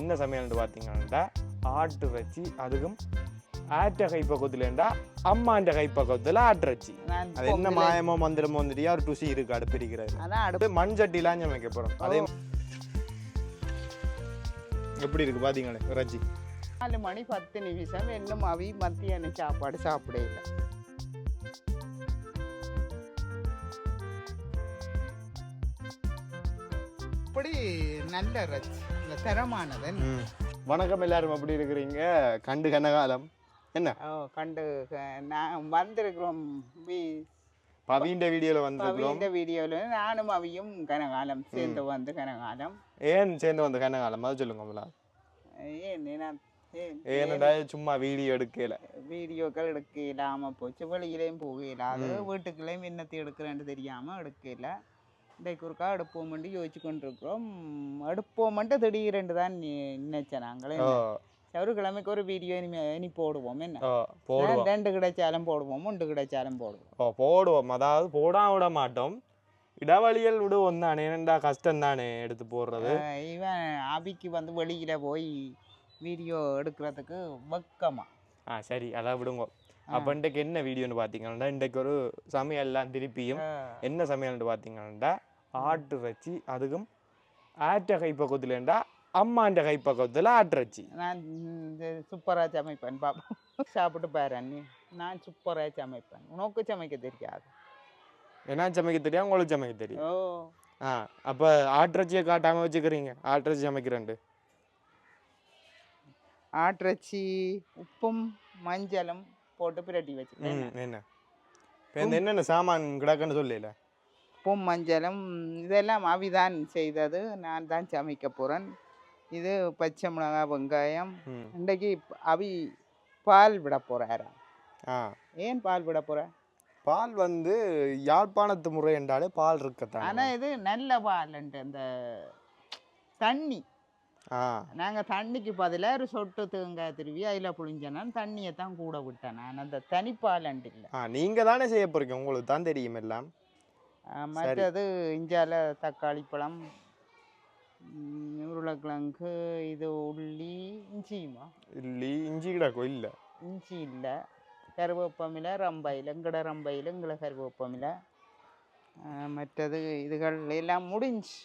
என்ன சமையல்னு பார்த்தீங்கன்னா ஆட்டு இறைச்சி அதுவும் ஆட்ட கைப்பக்கத்துலேண்டா அம்மாண்ட கைப்பக்கத்தில் ஆட்டிறைச்சி அது என்ன மாயமோ மந்திரமோ வந்துட்டு ஒரு ருசி இருக்கு அடுப்பிரிக்கிறது அதான் அடுப்பு. அடுத்து மண் சட்டிலாம் சமைக்க போகிறோம் அதே எப்படி இருக்கு பார்த்தீங்களே இறைச்சி? நாலு மணி பத்து நிமிஷம் இன்னும் அவி மத்தியான சாப்பாடு சாப்பிட இல்லை. இப்படி நல்ல ரச் இந்த தரமானது. வணக்கம் எல்லாரும். எப்படி இருக்கிறீங்க? கண்டு கனகாலம். என்ன? ஓ, கண்டு நான் வந்திருக்கிறோம். பவீண்ட வீடியோவில் வந்திருக்கிறோம். இந்த வீடியோவில் நானும் அவியும் கனகாலம் சேர்ந்து வந்து கனகாலம். ஏன் சேர்ந்து வந்த கனகாலம்? அது சொல்லுங்க முதல்ல. ஏன் நான் ஏன் ஏன்னடா சும்மா வீடியோ எடுக்கல? வீடியோக்கள் எடுக்க இல்லாமல் போச்சு. வெளியிலையும் போக இல்லாது வீட்டுக்குள்ளேயும் என்னத்தை எடுக்கிறேன்னு தெரியாமல் எடுக்கல. இன்றைக்கு ஒருக்கா எடுப்போம்ட்டு யோசிச்சு கொண்டிருக்கிறோம் எடுப்போம்ட்டு திடீரென்று தான் நினைச்சேன் நாங்களே ஒரு கிழமைக்கு ஒரு வீடியோ இனிமே இனி போடுவோம். என்ன? போடுவோம். ரெண்டு கிடைச்சாலும் போடுவோம் ஒன்று கிடைச்சாலும் போடுவோம். ஓ போடுவோம். அதாவது போடாம விட மாட்டோம். இடவழியல் விடுவோம் தானே. ஏனண்டா கஷ்டம் தானே எடுத்து போடுறது? இவன் அபிக்கு வந்து வெளியில போய் வீடியோ எடுக்கிறதுக்கு வெக்கமா. ஆ சரி. அதான் விடுங்க. அப்போ இன்றைக்கு என்ன வீடியோன்னு பார்த்தீங்கன்னா இன்றைக்கு ஒரு சமையல்லாம் திருப்பியும் என்ன சமையல்னு பார்த்தீங்கன்னா ஆட்டு இறைச்சி அதுவும் ஆட்ட கைப்பக்கத்துலேண்டா அம்மாண்ட கைப்பக்கத்தில் ஆட்டிறைச்சி நான் சூப்பராக சமைப்பேன் பாப்பா சாப்பிட்டு பாரு அண்ணி. நான் சூப்பராக சமைப்பேன். உனக்கு சமைக்க தெரியாது. என்ன சமைக்க தெரியும் உங்களுக்கு சமைக்க தெரியும். ஓ. ஆ அப்போ ஆட்டிறைச்சியை காட்டாமல் வச்சுக்கிறீங்க. ஆட்டிறைச்சி சமைக்கிறேன்ட்டு ஆட்டிறைச்சி உப்பும் மஞ்சளும் போட்டு பிரட்டி ம் என்ன? என்னென்ன சாமான் கிடக்குன்னு சொல்லல. உப்பும் மஞ்சளும் இதெல்லாம் அவிதான் செய்தது. நான் தான் சமைக்க போகிறேன் இது பச்சை மிளகாய் வெங்காயம். இன்றைக்கு அவி பால் விட போகிறாராம் ஆ. ஏன் பால் விட போகிற பால் வந்து யாழ்ப்பாணத்து முறை என்றாலே பால் இருக்கத்தான் ஆனால் இது நல்ல பால்ன்ட்டு அந்த தண்ணி. நாங்கள் தண்ணிக்கு பதிலாக ஒரு சொட்டு தேங்காய் திருவி அதில் புளிஞ்சேன்னா தண்ணியை தான் கூட விட்டேன் நான். அந்த தனிப்பாலன்ட்டு இல்லை. நீங்கள் தானே செய்ய போறீங்க. உங்களுக்கு தான் தெரியும் எல்லாம். மற்றது இஞ்சால தக்காளி பழம் உருளைக்கிழங்கு இது உள்ளி இஞ்சியுமா இல்லி இஞ்சி கிடக்கும் இல்லை. இஞ்சி இல்லை. கருவேப்பமில்லை ரம்பையில் எங்கட ரம்பையில் எங்களை கருவேப்பமில்ல மற்றது இதுகள் எல்லாம் முடிஞ்சு.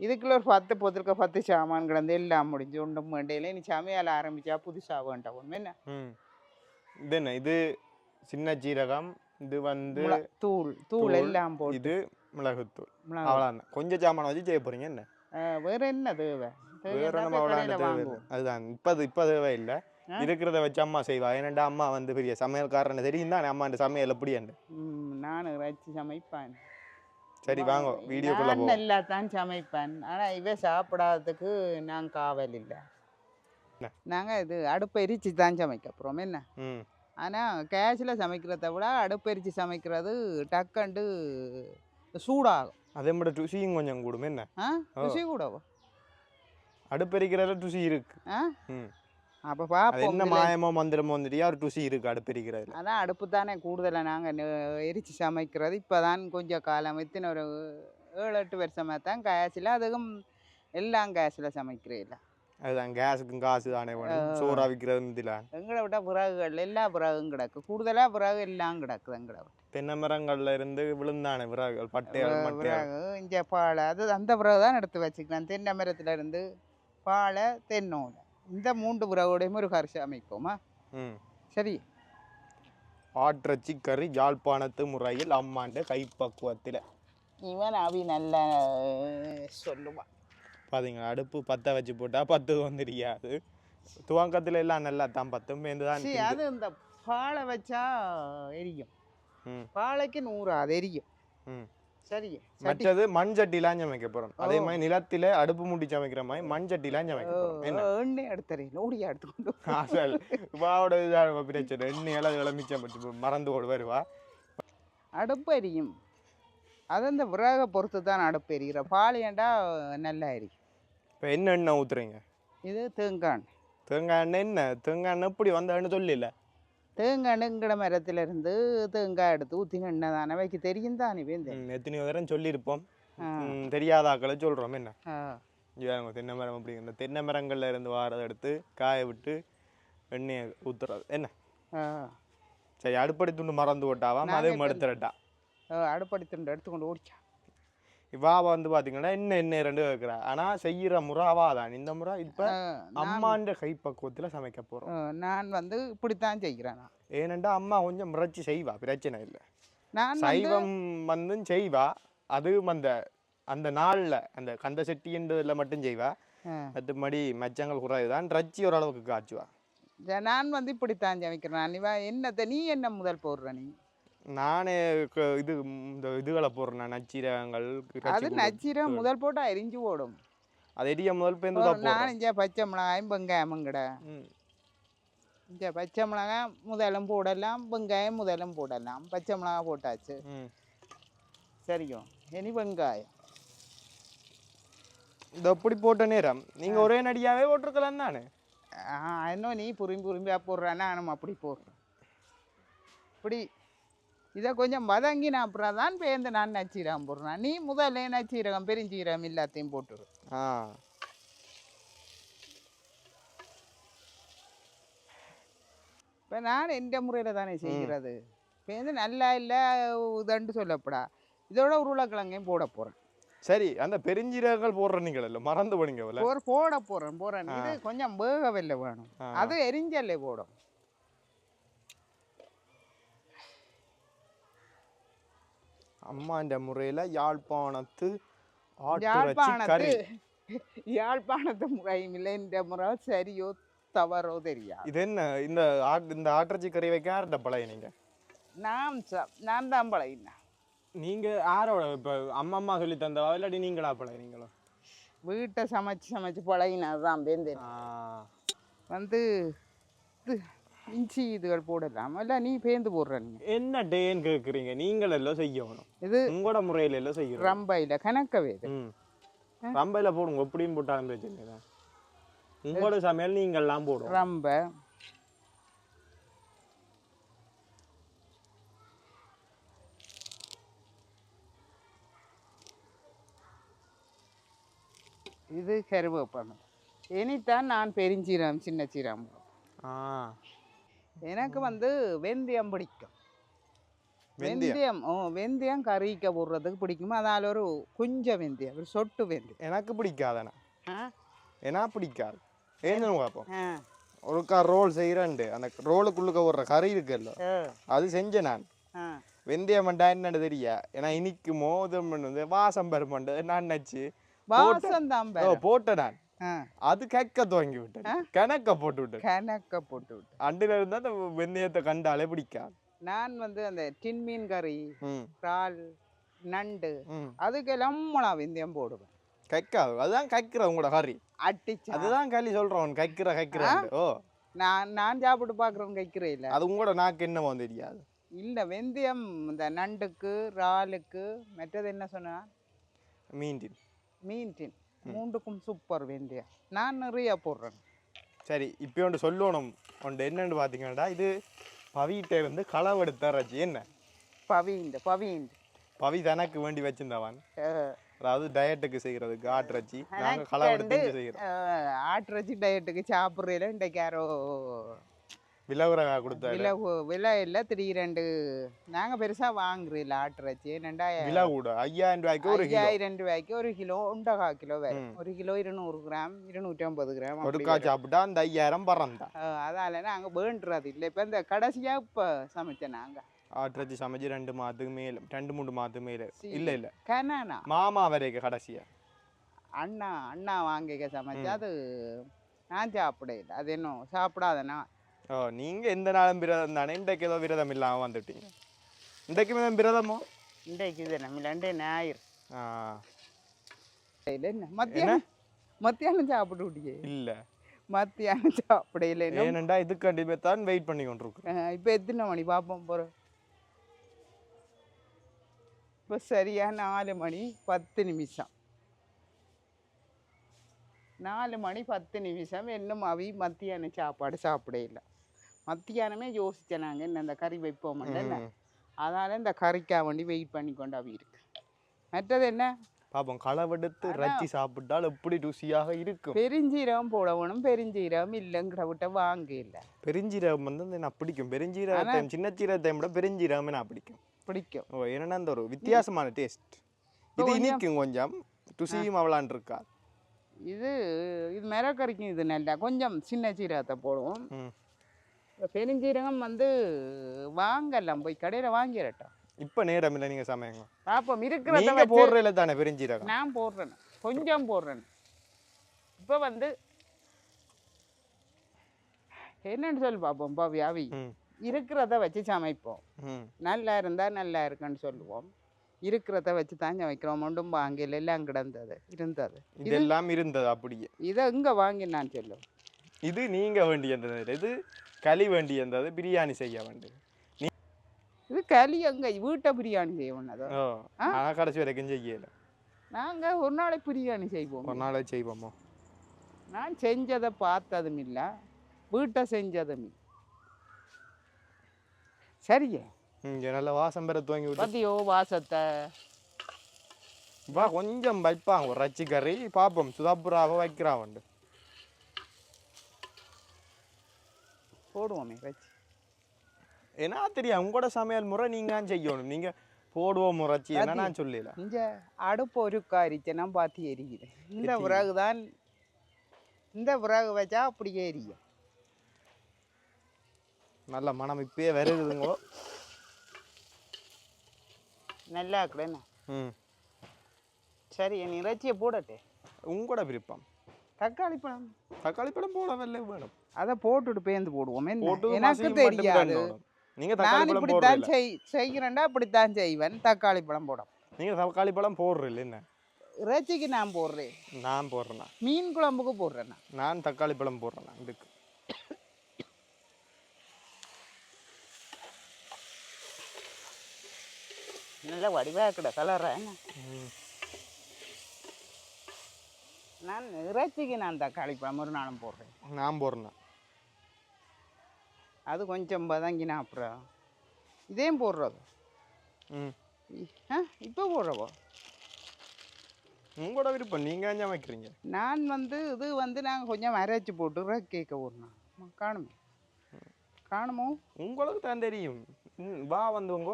இதுக்குள்ள ஒரு பத்து பொருட்க பத்து சாமான் கிடந்து எல்லாம் முடிஞ்சு. ஒன்றும் வேண்டையில நீ சமையல் ஆரம்பிச்சா புதுசாக வேண்டாம் ஒன்று என்ன இது என்ன இது சின்ன ஜீரகம் இது வந்து தூள் தூள் எல்லாம் போட்டு. இது மிளகுத்தூள். மிளகு. அவ்வளோதான் கொஞ்சம் சாமான் வச்சு செய்ய போறீங்க என்ன? வேற என்ன தேவை? வேற நம்ம அவ்வளோ தேவை. அதுதான். இப்போ இப்போ தேவை இல்லை? இருக்கிறத வச்சு அம்மா செய்வா. ஏனண்டா அம்மா வந்து பெரிய சமையல்காரன்னு தெரியும் தானே அம்மா இந்த சமையல் எப்படியாண்டு ம், நான் இறைச்சி சமைப்பேன். சரி வாங்க. வீடியோக்குள்ள நான் போவோம். நல்லா தான் சமைப்பேன். ஆனால் இவ சாப்பிடாததுக்கு நான் காவல் இல்லை? நாங்கள் இது அடுப்பு எரிச்சு தான் சமைக்க போகிறோம் என்ன? ஆனால் கேஸில் சமைக்கிறத விட அடுப்பு எரிச்சு சமைக்கிறது டக்கண்டு சூடாகும். அதே மாதிரி ருசியும் கொஞ்சம் கூடும். என்ன? ஆ. ருசி கூடவா? அடுப்பெரிக்கிறதுல ருசி இருக்கு. ஆ? ம். அப்போ பார்ப்போம் என்ன மாயமோ மந்திரமோ வந்துட்டு ஒரு ருசி இருக்கு அடுப்பெரிக்கிறதுல? அதான் அடுப்பு தானே கூடுதலாக நாங்கள் எரிச்சு சமைக்கிறது. இப்போ தான் கொஞ்சம் காலம் இத்தனை ஒரு ஏழு எட்டு வருஷமாக தான் கேஸில் அதுவும் எல்லாம் கேஸில் சமைக்கிறீல்ல அதுதான் கேஸுக்கும் காசு தானே வேணும். சோறா விற்கிறது இதில் எங்களை விட விறகுகள் எல்லா விறகும் கிடக்கு. கூடுதலாக விறகு எல்லாம் கிடக்குது எங்களை விட தென்னை மரங்கள்ல இருந்து விழுந்தானே விறகுகள் பட்டையால் விறகு இங்கே பாலை அது அந்த விறகு தான் எடுத்து வச்சுக்கலாம். தென்னை மரத்துல இருந்து பாலை தென்னோலை. இந்த மூன்று விறகுடையும் ஒரு கரிசி அமைப்போமா? சரி. ஆட்டிறச்சி கறி யாழ்ப்பாணத்து முறையில் அம்மாண்ட கைப்பக்குவத்தில். இவன் அவி நல்லா சொல்லுவான். பாத்தீங்களா? அடுப்பு பற்ற வச்சு போட்டா பத்து வந்துரியாது துவக்கத்துல எல்லாம் நல்லா தான் பத்தும் மேந்து தான் அது இந்த பாலை வச்சா எரியும். பாலைக்கு நூறு அது எரியும். சரி மற்றது மண் சட்டிலாம் சமைக்க போறோம் அதே மாதிரி நிலத்தில அடுப்பு மூட்டி சமைக்கிற மாதிரி மண் சட்டிலாம் சமைக்க போறோம். என்ன? எண்ணெய் எடுத்துறேன் ஓடியா எடுத்துக்கொண்டு. ஆசல் இதாக பிரச்சனை? எண்ணெயெல்லாம் இதெல்லாம் மிச்சம் மறந்து ஓடு வருவா அடுப்பு எரியும். அது அந்த விறகை பொறுத்து தான் அடுப்பு எரிகிற பாலியண்டா நல்லா எரியும் இப்போ என்ன எண்ணெய் ஊத்துறீங்க? இது தேங்காய் எண்ணெய். தேங்காய் எண்ணெய் என்ன? தேங்காய் எண்ணெய் இப்படி வந்தேன்னு சொல்லல. தேங்காய் எண்ணெய்ங்கிற மரத்துல இருந்து தேங்காய் எடுத்து ஊற்றின எண்ணெய் தானே. வைக்க தெரியும் தானே எத்தனையோ தரம் சொல்லியிருப்போம். தெரியாத ஆக்களை சொல்றோம். என்ன? இவங்க தென்னை மரம் அப்படி இந்த தென்னை மரங்கள்ல இருந்து வாரதை எடுத்து காய விட்டு எண்ணெயை ஊத்துறது. என்ன? ஆ. சரி அடுப்படி துண்டு மறந்து விட்டாவாம் அதையும் ஆ, அடுப்படி துண்டு எடுத்துக்கொண்டு ஓடிச்சா. இவா வந்து பாத்தீங்கன்னா என்ன என்ன ரெண்டு வைக்கிறா ஆனா செய்யற முறை அவாதான் இந்த முறை இப்ப அம்மான்ற கைப்பக்குவத்துல சமைக்க போறோம். ஆ, நான் வந்து இப்படித்தான் செய்கிறேன் நான். ஏனெண்டா அம்மா கொஞ்சம் முறைச்சி செய்வா பிரச்சனை இல்லை. நான் சைவம் வந்து செய்வா அதுவும் அந்த அந்த நாள்ல அந்த கந்த செட்டின்றதுல மட்டும் செய்வா. மற்றபடி மச்சங்கள் குறைவுதான் ரச்சி ஓரளவுக்கு காய்ச்சுவா. நான் வந்து இப்படித்தான் சமைக்கிறேன் நீ என்னத்தை நீ என்ன முதல் போடுற நீ? நானே இது இந்த இதுகளை போடுறேன் நச்சீரகங்கள் அது நச்சீரம் முதல் போட்டு அரிஞ்சு போடும். அது எரிய முதல் பேருந்து நான் இங்கே பச்சை மிளகாயும் வெங்காயமும் கிட. இங்கே பச்சை மிளகாய் முதலும் போடலாம் வெங்காயம் முதலும் போடலாம். பச்சை மிளகாய் போட்டாச்சு. ம். சரியோ இனி வெங்காயம். இந்த எப்படி போட்ட நேரம். நீங்க ஒரே நடியாவே போட்டிருக்கலாம் தானே? ஆ இன்னும் நீ புரிம்பி புரிம்பியா போடுறானா நானும் அப்படி போடுறேன். இப்படி இதை கொஞ்சம் வதங்கி நான் அப்புறம் தான் பேர்ந்து நான் நச்சீரகம் போடுறேன். நீ முதல்ல நச்சீரகம் பெருஞ்சீரகம் எல்லாத்தையும் போட்டுரு. ஆ. இப்போ நான் எந்த முறையில் தானே செய்கிறது. பேருந்து நல்லா இல்லை இதண்டு சொல்லப்படா. இதோட உருளைக்கிழங்கையும் போட போகிறேன் சரி அந்த பெருஞ்சீரகங்கள் போடுற நீங்கள் இல்லை மறந்து போனீங்க போட போகிறேன் போகிறேன் இது கொஞ்சம் வேகவில்லை வேணும். அது எரிஞ்சல்லே போடும். அம்மாண்ட முறையில யாழ்ப்பாணத்து யாழ்ப்பாணத்து யாழ்ப்பாணத்து முறையும் இல்லை. இந்த முறை சரியோ தவறோ தெரியாது. இது என்ன? இந்த ஆட் இந்த ஆட்டிறச்சி கறி வைக்க யார்கிட்ட பழைய நீங்க? நான் நான் தான் பழகினேன் நீங்க யாரோட இப்ப அம்மா அம்மா சொல்லி தந்தவா? இல்லாட்டி நீங்களா பழைய நீங்களோ வீட்டை சமைச்சு சமைச்சு பழகினது தான் வந்து இஞ்சி இதுகள் போடலாம்? இல்லை நீ பேந்து போடுற நீ. என்ன டேன்னு கேக்குறீங்க? நீங்கள் எல்லாம் செய்யணும். இது உங்களோட முறையில எல்லாம் செய்யணும். ரம்பையில் கணக்கவே ரம்பையில போடுங்க. எப்படியும் போட்டாலும் பிரச்சனை உங்களோட சமையல் நீங்க எல்லாம் போடும் ரம்ப. இது கருவேப்பணம் இனித்தான் நான் பெருஞ்சீரம் சின்ன சீரம் ஆ. எனக்கு வந்து வெந்தயம் பிடிக்கும். வெந்தயம்? ஓ வெந்தயம் கறிக்க போடுறதுக்கு பிடிக்கும்? அதால ஒரு கொஞ்சம் வெந்தயம் ஒரு சொட்டு வெந்தயம். எனக்கு பிடிக்காதண்ணா ஏன்னா பிடிக்காது. ஏன்னு பார்ப்போம் ஒருக்கா ரோல் செய்கிறேன்ட்டு அந்த ரோலுக்குள்ளுக்க ஒரு கறி இருக்குல்ல அது செஞ்சேன் நான். வெந்தயம் மண்டா என்னன்னு தெரியா? ஏன்னா இனிக்குமோ இது பண்ணுது வாசம் பெருமண்டு நான் நினச்சி வாசம் தான் போட்டேன் நான். அது கக்க துவங்கி விட்டேன் கணக்க போட்டு விட்டேன் கணக்க போட்டு விட்டு அண்டில இருந்தா அந்த வெந்தயத்தை கண்டாலே பிடிக்காது நான் வந்து அந்த டின் மீன் கறி இறால் நண்டு அதுக்கெல்லாம் மிளகா வெந்தயம் போடுவேன். கக்காது அதுதான் கக்கிற உங்களோட கறி. அட்டிச்சு அதுதான் களி சொல்றவன் கக்கிற கக்கிற ஓ. நான் நான் சாப்பிட்டு பார்க்குறவங்க வைக்கிறேன் இல்லை. அது உங்களோட நாக்கு என்னமோ தெரியாது. இல்லை வெந்தயம் இந்த நண்டுக்கு இறாலுக்கு மற்றது என்ன சொன்னா? மீண்டின் மீன் டின். மூண்டுக்கும் சூப்பர் வெந்தயம் நான் நிறைய போடுறேன். சரி இப்போ ஒன்று சொல்லணும். ஒன்று என்னன்னு பார்த்தீங்கன்னா இது பவிகிட்ட இருந்து களவெடுத்த ரச்சி என்ன? பவிந்து பவிந்து பவி தனக்கு வேண்டி வச்சிருந்தவன். அதாவது டயட்டுக்கு செய்யறதுக்கு ஆட்டுறச்சி நாங்கள் களவெடுத்து செய்கிறோம் ஆட்டுறச்சி டயட்டுக்கு சாப்பிட்றதுல இன்றைக்கு யாரோ விலவுரகா கொடுத்த விலை கு- விலை இல்லை திடீரெண்டு நாங்கள் பெருசாக வாங்குறதில்ல ஆட்டுறச்சி என்னண்டா விலை கூட. ஐயாயிரம் ரூபாய்க்கு ஒரு ஐயாயிரம் ரூபாய்க்கு ஒரு கிலோ ஒன்றகா கிலோ வரும். ஒரு கிலோ இருநூறு கிராம் இருநூற்றி ஐம்பது கிராம் ஒருக்கா. சாப்பிட்டா அந்த ஐயாயிரம் பறந்தா. அதால நாங்கள் வேண்டுறது இல்லை. இப்போ இந்த கடைசியாக இப்போ சமைச்சோம் நாங்கள் ஆட்டுறச்சி சமைச்சு ரெண்டு மாதத்துக்கு மேல ரெண்டு மூணு மாதத்துக்கு மேல. இல்ல இல்ல. கனானா. மாமா வரைக்கும் கடைசியா. அண்ணா அண்ணா வாங்கிக்க சமைச்சு அது நான் சாப்பிட அது இன்னும் சாப்பிடாதண்ணா ஓ நீங்க எந்த நாளும் விரதம் தானே? இன்றைக்கு ஏதோ விரதம் இல்லாம வந்துட்டீங்க. இன்றைக்கு தான் விரதமோ? இன்றைக்கு இது நம்ம ரெண்டே ஞாயிறு. ஆ. என்ன? மத்தியானம் மத்தியானம் சாப்பிட்டு விட்டியே இல்ல. மத்தியானம் சாப்பிட இல்லை ஏனண்டா இதுக்காண்டி தான் வெயிட் பண்ணி கொண்டிருக்கோம் இப்போ எத்தனை மணி? பார்ப்போம் போகிறோம் இப்போ சரியா நாலு மணி பத்து நிமிஷம். நாலு மணி பத்து நிமிஷம் இன்னும் அவி மத்தியான சாப்பாடு சாப்பிட இல்லை. மத்தியானமே யோசிச்சேன் நாங்கள் என்ன இந்த கறி வைப்போம். அதனால் இந்த கறிக்கா வேண்டி வெயிட் பண்ணி கொண்டு அவி இருக்கு. மற்றது என்ன? பாப்போம் களவெடுத்து ரச்சி சாப்பிட்டால் எப்படி ருசியாக இருக்கும்? பெருஞ்சீரகம் போட வேணும் பெருஞ்சீரகம் இல்லைங்கிற விட்ட வாங்க இல்லை பெருஞ்சீரகம் வந்து நான் பிடிக்கும்? பெருஞ்சீரகத்தை சின்ன சீரகத்தை விட பெருஞ்சீரகமே நான் பிடிக்கும்? பிடிக்கும். ஓ என்னன்னா அந்த ஒரு வித்தியாசமான டேஸ்ட் இது இனிக்கும் கொஞ்சம். ருசியும் அவளான் இருக்கா? இது இது மிரக்கறிக்கும் இது நல்லா. கொஞ்சம் சின்ன சீரகத்தை போடுவோம். பெருஞ்சீரகம் வந்து வாங்கலாம். போய் கடையில் வாங்கிடட்டும். இப்ப நேரம் இல்லை நீங்க சமையங்க. பாப்போம். இருக்கிறத போடுறதுல தானே பெருஞ்சீரகம்? நான் போடுறேன். கொஞ்சம் போடுறேன். இப்போ வந்து என்னன்னு சொல்லி பார்ப்போம் ம். இருக்கிறத வச்சு சமைப்போம். நல்லா இருந்தால் நல்லா இருக்குன்னு சொல்லுவோம். இருக்கிறத வச்சு தான் சமைக்கிறோம் ஒன்றும் வாங்கல எல்லாம் கிடந்தது இருந்தது. இதெல்லாம் இருந்தது அப்படியே. இதை இங்கே வாங்கி நான் சொல்லுவேன். இது நீங்க வேண்டியது. இது களி வேண்டியது பிரியாணி செய்ய வேண்டியது. இது களி அங்கே வீட்டை பிரியாணி செய்வோம் அதை. ஓ நான் கடைசி வரைக்கும் செய்யல. நாங்கள் ஒரு நாளைக்கு பிரியாணி செய்வோம். ஒரு நாளே செய்வோமோ? நான் செஞ்சதை பார்த்ததும் இல்லை வீட்டை செஞ்சதும் சரியே இங்க நல்ல வாசம் பெற துவங்கி பத்தியோ வாசத்தை. வா கொஞ்சம் வைப்பாங்க ஒரு ரச்சி கறி. பார்ப்போம் சுதாபுராவை வைக்கிறாவண்டு போடுவோமே வச்சு. ஏன்னா தெரியும் உங்களோட சமையல் முறை நீங்க தான் செய்யணும். நீங்க போடுவோம் முறைச்சி என்ன நான் சொல்லல இங்க அடுப்பு ஒரு காரிச்சனா பார்த்து எரியுது இந்த விறகு தான் இந்த விறகு வச்சா அப்படியே எரியும். நல்ல மனம் இப்பயே வருகுதுங்கோ நல்லா இருக்குடேண்ணா ம். சரி நீ இறைச்சியை போடட்டே. உங்களோட விருப்பம். தக்காளி பழம். தக்காளி பழம் போடவில்லை வேணும். அதை போட்டுட்டு பேந்து போடுவோம். எனக்கு தெரியாது. நீங்க தக்காளி நான் பழம் இப்படித்தான் செய் செய்கிறேன்டா அப்படித்தான் செய்வேன். தக்காளி பழம் போடும் நீங்க தக்காளி பழம் போடுறீல்ல என்ன? இறைச்சிக்கு நான் போடுறேன். நான் போடுறேனா? மீன் குழம்புக்கு போடுறேன் நான். தக்காளி பழம் போடுறேனா? இதுக்கு. நல்ல வடிவாக கிட கலர்றேன் ம். நான் இறைச்சிக்கு நான் தக்காளி பழம் நாளும் போடுறேன். நான் போடுறேனா. அது கொஞ்சம் பதங்கினா அப்புறம். இதையும் போடுறது. ம். இப்போ போடுறவோ? உங்களோட விருப்பம். நீங்க தான் வைக்கிறீங்க நான் வந்து இது வந்து நாங்கள் கொஞ்சம் அரைச்சி போட்டு கேட்க போடணும் காணுமே. காணுமோ? உங்களுக்கு தான் தெரியும். வா வந்தவங்க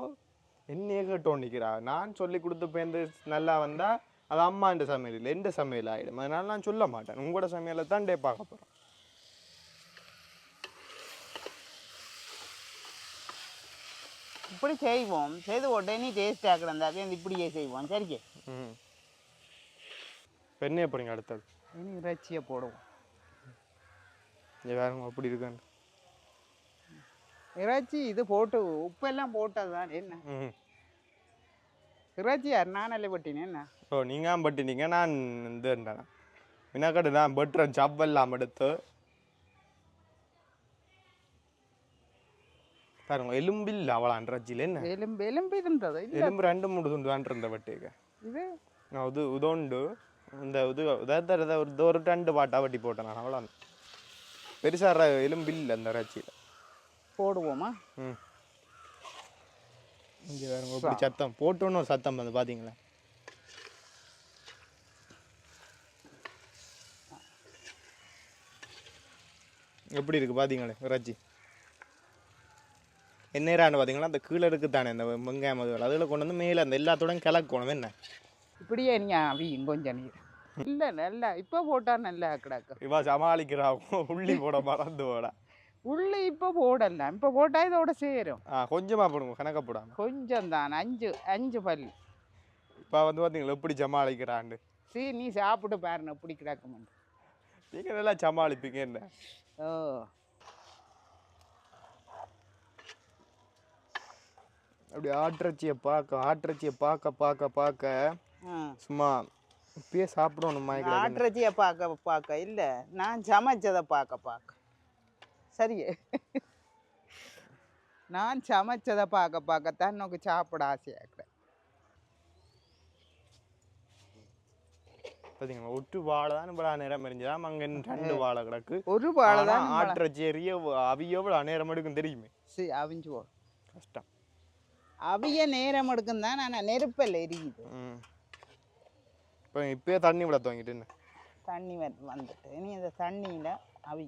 என்னையே கேட்டோம் நிற்கிறா நான் சொல்லி கொடுத்த பேருந்து நல்லா வந்தா அது அம்மாண்ட சமையல் இல்லை எந்த சமையல் ஆகிடும் அதனால நான் சொல்ல மாட்டேன். உங்களோட சமையலை தான் டே பார்க்க போகிறோம் இப்படி செய்வோம். செய்து உடனே டேஸ்ட் ஆக்கிடந்தா அது இப்படியே செய்வோம். சரிக்கே ம் என்ன போகிறீங்க அடுத்தது? இனி இறைச்சியை போடுவோம். வேறுங்க அப்படி இருக்கான்னு. இறைச்சி இது போட்டு உப்பெல்லாம் போட்டது தான் என்ன இறைச்சி யார் நானல்ல வெட்டினேன் என்ன? ஓ நீங்கள் பட்டினீங்க? நான் இது வினாக்கட்டு நான் பட்டுறேன் சப்பெல்லாம் எடுத்து. பாருங்க எலும்பில்ல அவளான் ரஜில் என்ன? எலும்பு எலும்பு இருந்தது? எலும்பு ரெண்டு மூணு துண்டு தான் இருந்த பட்டிக்க இது? இது உதோண்டு இந்த இது உதத்த ஒரு ஒரு ரெண்டு பாட்டா வட்டி போட்டேன் நான் அவ்வளோ பெருசாக எலும்பு இல்லை அந்த ரச்சியில் போடுவோமா? ம். இங்கே இப்படி சத்தம். போட்டோன்னு ஒரு சத்தம் வந்து பார்த்தீங்களா எப்படி இருக்கு பார்த்தீங்களே ரச்சி என்ன நேரம் பார்த்தீங்களா அந்த கீழே இருக்கு தானே இந்த வெங்காயம் அதுகள் அதில் கொண்டு வந்து மேலே அந்த எல்லாத்தோடையும் கிளக்கணும் என்ன? இப்படியே நீ அவியும் கொஞ்சம் நீர் இல்லை நல்லா இப்போ போட்டால் நல்லா கிடக்கும் இவா சமாளிக்கிறாங்க உள்ளி போட மறந்து போட. உள்ளே இப்போ போடலாம் இப்போ போட்டால் இதோட சேரும். ஆ கொஞ்சமாக போடுங்க கணக்க போடாம. கொஞ்சம் தான் அஞ்சு அஞ்சு பல் இப்போ வந்து பார்த்தீங்களா எப்படி சமாளிக்கிறாண்டு சீ நீ சாப்பிட்டு பாருங்க இப்படி கிடக்கும் நீங்கள் நல்லா சமாளிப்பீங்க என்ன? ஓ. அப்படி ஆட்டிறச்சியை பார்க்க ஆட்டிறச்சியை பார்க்க பார்க்க பார்க்க சும்மா இப்பயே சாப்பிடணும் ஆட்டுறச்சியை பார்க்க பார்க்க இல்லை. நான் சமைச்சதை பார்க்க பார்க்க. சரியே. நான் சமைச்சதை பார்க்க பார்க்கத்தான் எனக்கு சாப்பிட ஆசையாக இருக்கிறேன் பார்த்தீங்களா ஒட்டு வாழை தான் இவ்வளோ நேரம் எரிஞ்சுதா அங்கே ரெண்டு வாழை கிடக்கு. ஒரு பாலை தான் ஆட்டிறச்சி எரிய அவிய எவ்வளோ நேரம் எடுக்கும் தெரியுமே? சரி அவிஞ்சு கஷ்டம். அவிய நேரம் எடுக்கும் தான் நான் நெருப்பல் எரியுது. இப்போ இப்பயே தண்ணி விட துவங்கிட்டு தண்ணி வந்து வந்துட்டு. இனி இந்த தண்ணியில் அவி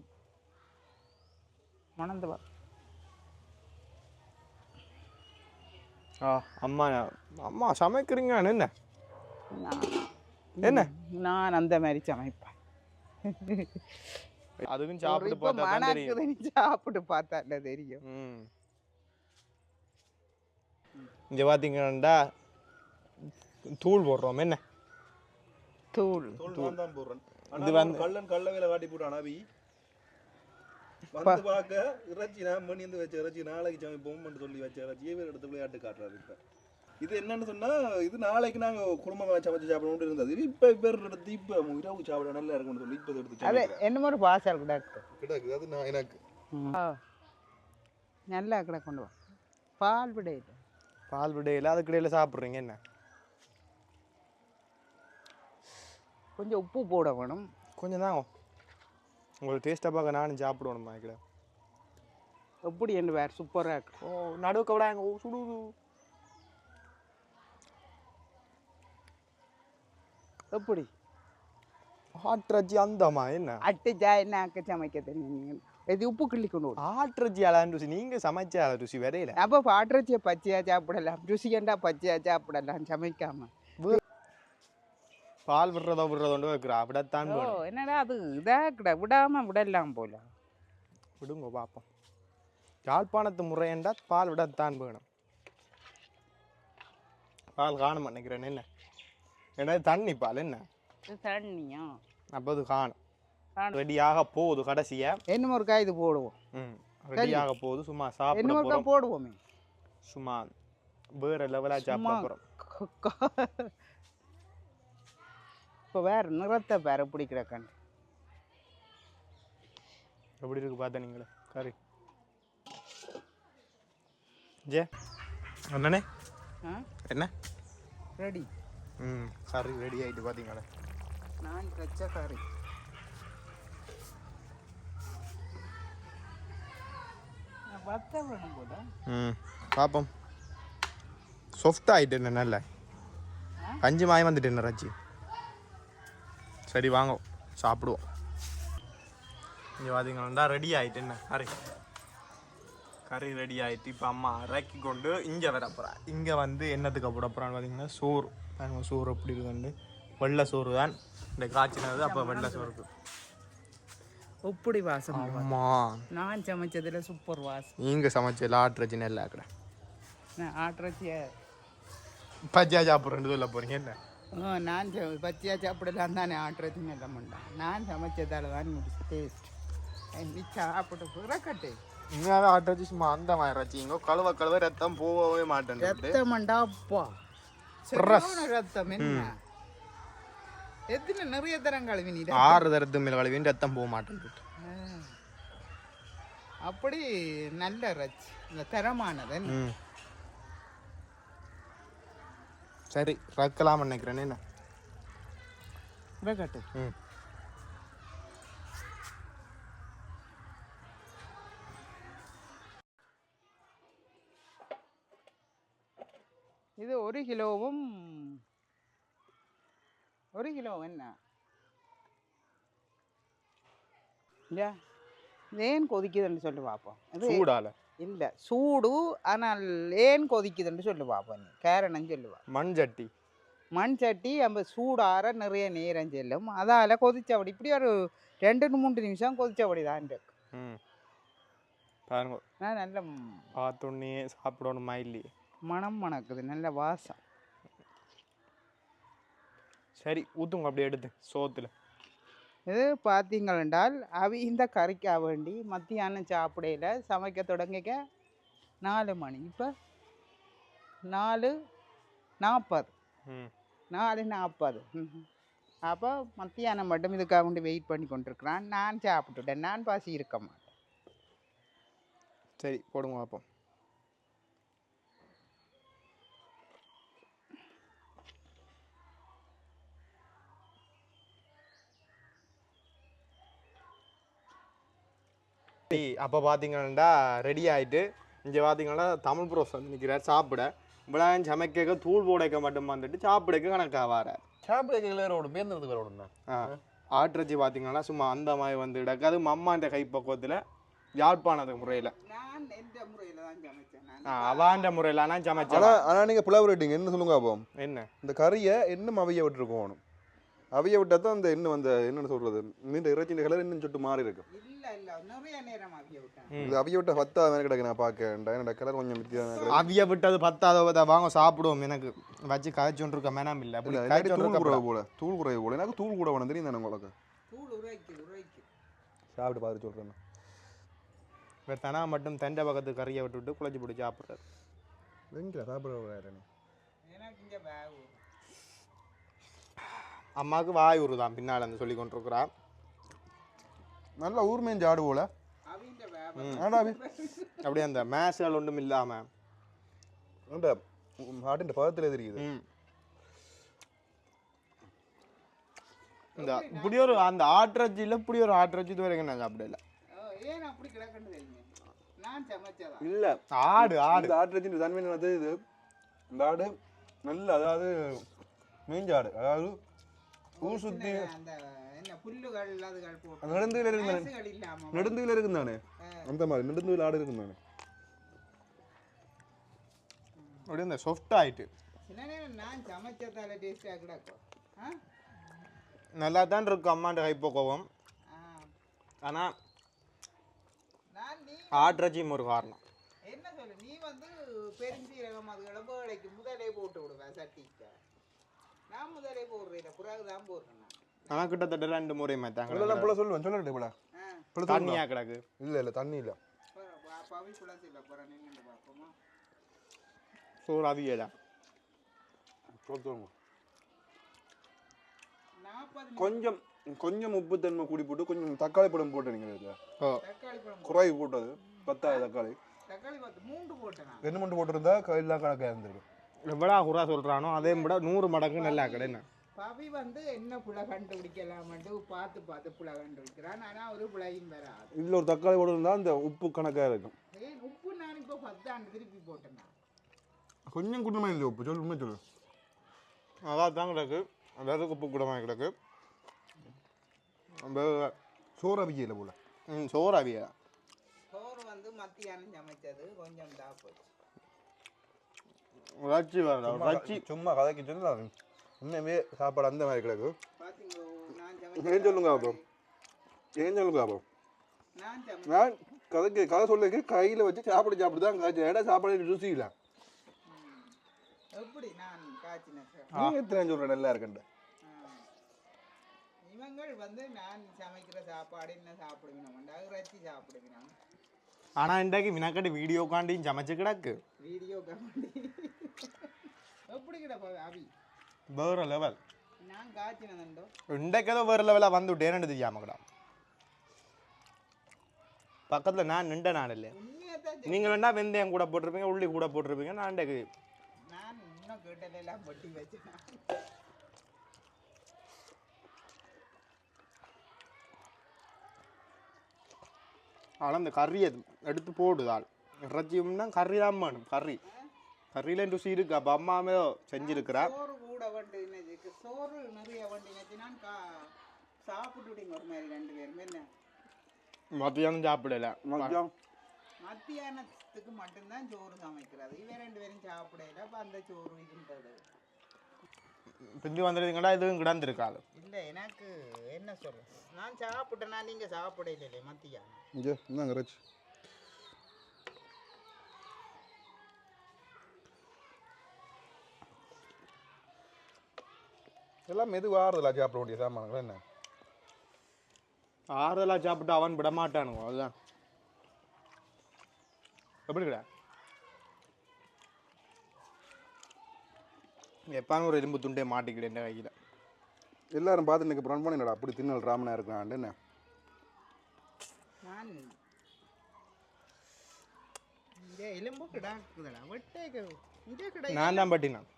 மணந்து வா. ஆ அம்மா அம்மா சமைக்கிறீங்க என்ன? என்ன? நான் அந்த மாதிரி சமைப்பேன். ஒரு சாப்பிட்டு பார்த்தா தான் தெரியும். சாப்பிட்டு பார்த்தா தெரியும். இங்கே பார்த்தீங்கன்னா தூள் போடுறோம். என்ன? தூள். நான் தான் போடுறேன். இது வந்து- கள்ளன் கள்ள வேலை காட்டி போட்டான் அவி வந்து பார்க்க இறைச்சி நான் மணி வந்து வச்ச இறைச்சி நாளைக்கு சமைப்போம் சொல்லி வச்ச இறைச்சி இவர் எடுத்து விளையாட்டு காட்டுறாரு இப்ப. இது என்னன்னு சொன்னா இது நாளைக்கு நாங்க குடும்பமா சமைச்சு சாப்பிடணும்னு இருந்தது. இப்ப பேர் எடுத்து இப்ப இரவு சாப்பிட நல்லா இருக்கும்னு சொல்லி இப்ப எடுத்து அது சமைக்கிறேன். என்னமோ ஒரு பாசல் கிடக்கு கிடக்கு. அது நான் எனக்கு. ஆ. நல்லா கிட கொண்டு வா. பால் விடையில பால் விடையில அதுக்கிடையில் சாப்பிட்றீங்க என்ன? கொஞ்சம் உப்பு போட வேணும். கொஞ்சம் தான் உங்களுக்கு டேஸ்ட்டாக பார்க்க நானும் சாப்பிடுவேன் மாய்க்கிட எப்படி என்று வேறு சூப்பராக இருக்கு. ஓ நடுவுக்க ஓ சுடுது. எப்படி? ஆட்டிறச்சி அந்தம்மா என்ன? அட்டிச்சா என்ன அக்க சமைக்க தெரியும் இது உப்பு கிள்ளி கொண்டு வரும் ஆட்டிறச்சி அலான் ருசி நீங்கள் சமைச்ச அல ருசி வரையில அப்போ பாட்டுறச்சியை பச்சையா சாப்பிடலாம். ருசிகண்டா பச்சையா சாப்பிடலாம் சமைக்காம. பால் விடுறதோ விடுறதோண்டு வைக்கிறா அப்படித்தான் ஓ என்னடா அது? இதாக கிட விடாம விடலாம் போல. விடுங்க பார்ப்போம் யாழ்ப்பாணத்து முறையண்டா பால் விடத்தான் வேணும் பால் காணும் நினைக்கிறேன் என்ன? ஏன்னா இது தண்ணி பால் என்ன? இது தண்ணியா? அப்போ அது காணும். ரெடியாக போகுது கடைசியா. என்னமோ ஒரு காய் இது போடுவோம்? ம் ரெடியாக போகுது. சும்மா சாப்பிட போகிறோம் போடுவோமே? சும்மா வேற லெவலாக சாப்பிட போகிறோம் இப்போ வேற நிறத்தை வேற எப்படி கிடக்கண்டு எப்படி இருக்கு பார்த்தா நீங்களே? கறி. ஜே அண்ணனே. என்ன? ரெடி. ம் கறி ரெடி ஆகிட்டு பார்த்தீங்களே நான் வச்ச கறி வத்த வேணும் போல. ம் பார்ப்போம் சாஃப்ட் ஆகிட்டு என்ன நல்ல? கஞ்சி மாயம் வந்துட்டு என்ன ராச்சி சரி வாங்க சாப்பிடுவோம். இங்கே பார்த்தீங்கன்னா ரெடி ஆகிட்டு என்ன கறி கறி ரெடி ஆகிட்டு இப்போ அம்மா இறக்கி கொண்டு இங்கே வர போகிறேன் இங்கே வந்து என்னத்துக்கு போட போகிறான்னு பார்த்தீங்கன்னா சோறு. பாருங்க சோறு எப்படி இருக்குன்னு வெள்ளை சோறு தான். இந்த காய்ச்சினது அப்போ வெள்ளை சோறுக்கு உப்புடி வாசம். அம்மா. நான் சமைச்சதுல சூப்பர் வாசம். நீங்கள் சமைச்ச லாட்ரச்சி நெல் ஆக்கடை நான் ஆட்டுறச்சிய பஜ்ஜா சாப்பிட்றேன்னு சொல்ல போகிறீங்க என்ன? நான் பச்சையா சாப்பிடலாம் தானே ஆட்டுறச்சி நல்ல மாட்டேன் நான் சமைச்சதால தான் டேஸ்ட் நீ சாப்பிட்டு புறக்கட்டு. உண்மையாவே ஆட்டோச்சு சும்மா அந்த மாதிரி ரச்சிங்க கழுவ கழுவ ரத்தம் போகவே மாட்டேன் ரத்தமண்டா அப்பா. ரத்தம் என்ன? எத்தனை நிறைய தரம் கழுவி நீ ஆறு தரத்து மேல கழுவின்னு ரத்தம் போக மாட்டேன் அப்படி நல்ல ரச் இந்த தரமானது சரி ரக்கலாம் நினைக்கிறேன் என்ன? ம். இது ஒரு கிலோவும் ஒரு கிலோ என்ன? இல்லையா ஏன் கொதிக்குதுன்னு சொல்லி பார்ப்போம் சூடால. இல்லை சூடு ஆனால் ஏன் கொதிக்குதுன்னு சொல்லி பார்ப்போம் நீ. காரணம் சொல்லுவா மண் சட்டி மண் சட்டி நம்ம சூடார நிறைய நேரம் செல்லும். அதால் கொதிச்சபடி இப்படி ஒரு ரெண்டு மூன்று நிமிஷம் கொதிச்சபடி தான் இருக்கு. பாருங்க. நான் நல்ல பார்த்தோன்னே சாப்பிடணுமா இல்லையே மணம் மணக்குது நல்ல வாசம். சரி ஊற்றுங்க அப்படியே எடுத்து சோத்துல. இது பார்த்தீங்களென்றால் அவி இந்த கறிக்காக வேண்டி மத்தியானம் சாப்பிடையில சமைக்க தொடங்கிக்க நாலு மணி இப்போ நாலு நாற்பது நாலு நாற்பது அப்போ மத்தியானம் மட்டும் இதுக்காக வேண்டி வெயிட் பண்ணி கொண்டிருக்கிறான். நான் சாப்பிட்டுட்டேன். நான் பாசி இருக்க மாட்டேன். சரி போடுங்க பார்ப்போம் அப்போ பார்த்தீங்கன்னா ரெடி ஆயிட்டு இங்கே பார்த்தீங்கன்னா தமிழ் ப்ரோஸ் வந்து நிற்கிறார் சாப்பிட. இவ்வளோ சமைக்க தூள் போடைக்க மட்டும் வந்துட்டு சாப்பிடக்க கணக்காக வரார் சாப்பிட வேறோடும் பேர்ந்தது வேறோடும்ண்ணா ஆ. ஆட்டிறைச்சி பார்த்தீங்கன்னா சும்மா அந்த மாதிரி வந்து கிடக்கு. அது அம்மாண்ட கைப்பக்குவத்தில் யாழ்ப்பாணத்து முறையில். தான் அவாண்ட முறையில் ஆனால் ஆனா சமைச்சா ஆனா நீங்க புலவரட்டிங்க. என்ன சொல்லுங்க அப்போ? என்ன? இந்த கறியை இன்னும் அவைய விட்டுருக்கணும் அவைய விட்டா தான் அந்த இன்னும் அந்த என்னன்னு சொல்றது? இந்த இறைச்சி கலர் இன்னும் சுட்டு மாறி இருக்கும் இல்ல இல்ல நிறைய நேரம் அவிய விட்டேன். இது அவைய விட்ட பத்தாவது மாதிரி கிடக்கு நான் பார்க்க. என்னோட கலர் கொஞ்சம் வித்தியாசம். அவிய விட்டது பத்தாவது வாங்க சாப்பிடுவோம். எனக்கு வச்சு காய்ச்சொன்று இருக்க மேனாம் இல்லை. தூள் குறைவு போல தூள் குறைவு போல. எனக்கு தூள் கூட வேணும். தெரியும் உங்களுக்கு? தூள் உரைக்கு உரைக்கு சாப்பிட்டு பார்த்து சொல்றேன் இப்போ தனா மட்டும் தெண்டை பக்கத்து கறியை விட்டுவிட்டு குழச்சி பிடிச்சி சாப்பிட்றாரு. வெங்கில சாப்பிட எனக்கு இங்க வேவு. அம்மாவுக்கு வாய் உருதான் பின்னால் அந்த சொல்லி கொண்டிருக்கிறா. நல்லா ஊர் மேய்ஞ்சு ஆடு போல. அப்படியே அந்த மேசுகள் ஒன்றும் இல்லாமல் அந்த ஆட்டின் பதத்துல தெரியுது இந்த இப்படி ஒரு அந்த ஆட்டிறச்சியில் இப்படி ஒரு ஆட்டிறச்சி இது வரைக்கும் நான் சாப்பிடல. ஏன் அப்படி கிடக்குன்னு தெரியுங்க நான் சமைச்சதா? இல்ல. ஆடு ஆடு. வச்சு தன்மை என்னது இது. இந்த ஆடு நல்ல அதாவது மேய்ஞ்ச ஆடு. அதாவது ஊர் சுத்தி அந்த என்ன புல்லுகள் அதுகள் போட்டு. நெடுந்துல இருந்தானே நெடுந்துல இருக்குந்தானே? அந்த மாதிரி நெடுந்துல ஆடு இருக்குந்தானே? அப்படியே இந்த சொஃப்ட் ஆயிட்டு. சில நேரம் நான் சமைச்சதால டேஸ்டாக கிடக்கும். நல்லா தான் இருக்கு அம்மாண்ட கைப்போக்கோவம் ஆ. ஆனால் ஆட்டிறச்சியும் ஒரு காரணம். என்ன சொல்லு நீ வந்து பெருஞ்சீரகம் அதுகளை வேலைக்கு முதலே போட்டு விடுவேன் சட்டிக்க. நான் முதலே போடுறேன் பிறகு தான் போடுறேன் நான். ஆனால் கிட்டத்தட்ட ரெண்டு முறை மாத்தாங்க போல சொல்லுவேன் சொல்லட்டே போல. தண்ணியாக கிடக்கு. இல்ல இல்ல தண்ணி இல்ல. இல்லை சோறு சொல்லுங்க நாற்பது கொஞ்சம் கொஞ்சம் உப்பு தன்மை கூடி போட்டு கொஞ்சம் தக்காளி பழம் போட்டு நீங்க இதுல. ஓ. தக்காளி பழம் குறை போட்டது. பத்தாவது தக்காளி. மூன்று போட்டேன்? ரெண்டு மட்டும் போட்டிருந்தா எல்லாம் கணக்காக இருந்திருக்கும் எவ்வளோ குறா சொல்கிறானோ அதே விட நூறு மடங்கு நல்லா கிடையாது பவி வந்து என்ன புல கண்டுபிடிக்கலாம்ட்டு பார்த்து பார்த்து புல கண்டுபிடிக்கிறான். ஆனால் ஒரு புலையும் வராது. இதுல ஒரு தக்காளி போட்டிருந்தா அந்த உப்பு கணக்காக இருக்கும். ஏன் உப்பு நான் இப்போ பத்தாண்டு திருப்பி போட்டேன். கொஞ்சம் குடும்பம் இல்லை உப்பு? சொல்லு உண்மை சொல்லு. அதான் தான் கிடக்கு வெறும் உப்பு கூடமாக கிடக்கு. வெ- சோறு அவிக்கல போல. ம் சோறு அவியலா. சோறு வந்து மத்தியானம் சமைச்சது கொஞ்சம் தான் போச்சு. ரச்சி வரல ரச்சி சும்மா கதைக்கு சொல்லலாம் இன்னமே சாப்பாடு அந்த மாதிரி கிடக்கு. ஏன் சொல்லுங்க அப்போ? ஏன் சொல்லுங்க அப்போ? நான் கதைக்கு கதை சொல்லிக்கு கையில் வச்சு சாப்பிட சாப்பிட்டு தான் காய்ச்சி ஏடா சாப்பாடு ருசி இல்லை? எப்படி நான் காய்ச்சினேன் எத்தனை சொல்கிறேன் நல்லா இருக்கண்ட இவங்கள் வந்து நான் சமைக்கிற சாப்பாடு என்ன சாப்பிடுவினோம்? இறைச்சி சாப்பிடுவினோம். ஆனால் இன்றைக்கு வினாக்கட்டு வீடியோ காண்டியும் சமைச்சு கிடக்கு. வீடியோ கமெண்டி எப்படி கிடப்பா அவி வேற லெவல் நான் காய்ச்சினதுண்டோ இன்றைக்கு ஏதோ வேற லெவலாக வந்துவிட்டேன்னு தெரியாம கூட பக்கத்தில் நான் நின்ற நான் இல்லை நீங்கள் வேணா வெந்தயம் கூட போட்டிருப்பீங்க உள்ளி கூட போட்டிருப்பீங்க நான் இன்றைக்கு நான் இன்னும் கேட்டதெல்லாம் பட்டி வச்சேன் ஆனால் அந்த கறியை எடுத்து போடுதாள் இறைச்சியும்னா கறி தான் வேணும் கறி கறியில ருசி இருக்கு அப்போ அம்மாவே செஞ்சிருக்கிறா. சோறு கூட வண்டு சோறு நிறைய வண்டு என்னது நான் கா சாப்பிட்டுட்டீங்க ஒரு மாதிரி ரெண்டு பேரும். என்ன? மத்தியானம் சாப்பிடல. மத்தியம் மத்தியானத்துக்கு மட்டும்தான் சோறு சமைக்கிறது. இவன் ரெண்டு பேரும் சாப்பிடல. அப்போ அந்த சோறு இதுன்றது பிந்தி வந்துடுதுங்கடா இதுவும் கிடந்திருக்காது இல்லை எனக்கு என்ன சொல்ல நான் சாப்பிட்டேன்னா நீங்கள் சாப்பிடல மத்தியானம். இங்கே இந்தாங்க ரச்சு எல்லாம் மெதுவாக ஆறுதலா சாப்பிட வேண்டிய சாமான்கள் என்ன? ஆறுதலாக சாப்பிட்டு அவன் விட மாட்டானுங்க அதுதான். எப்படி கிடா எப்பான ஒரு எலும்பு துண்டே மாட்டிக்கிட்டேன் என் கையில். எல்லாரும் பார்த்து இன்னைக்கு ப்ரன் பண்ணிடா அப்படி தின்னல் ராமனா இருக்கான் என்ன? எலும்பு வெட்டே நான் தான் பட்டினான்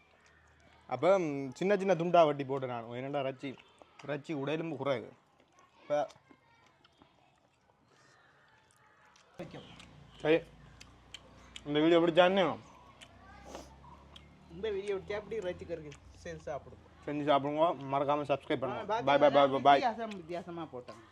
அப்போ சின்ன சின்ன துண்டா வட்டி போட்டு நான் என்னடா ரச்சி ரச்சி உடலும்பு குறையுது இப்போ சரி. இந்த வீடியோ பிடிச்சானே இந்த வீடியோ விட்டு அப்படி ரசிக்கிறதுக்கு சரி சாப்பிடுவோம்? செஞ்சு சாப்பிடுங்க மறக்காமல் சப்ஸ்கிரைப் பண்ணுங்க. பாய் பாய் பாய் பாய் வித்தியாசம் வித்தியாசமாக போட்டாங்க.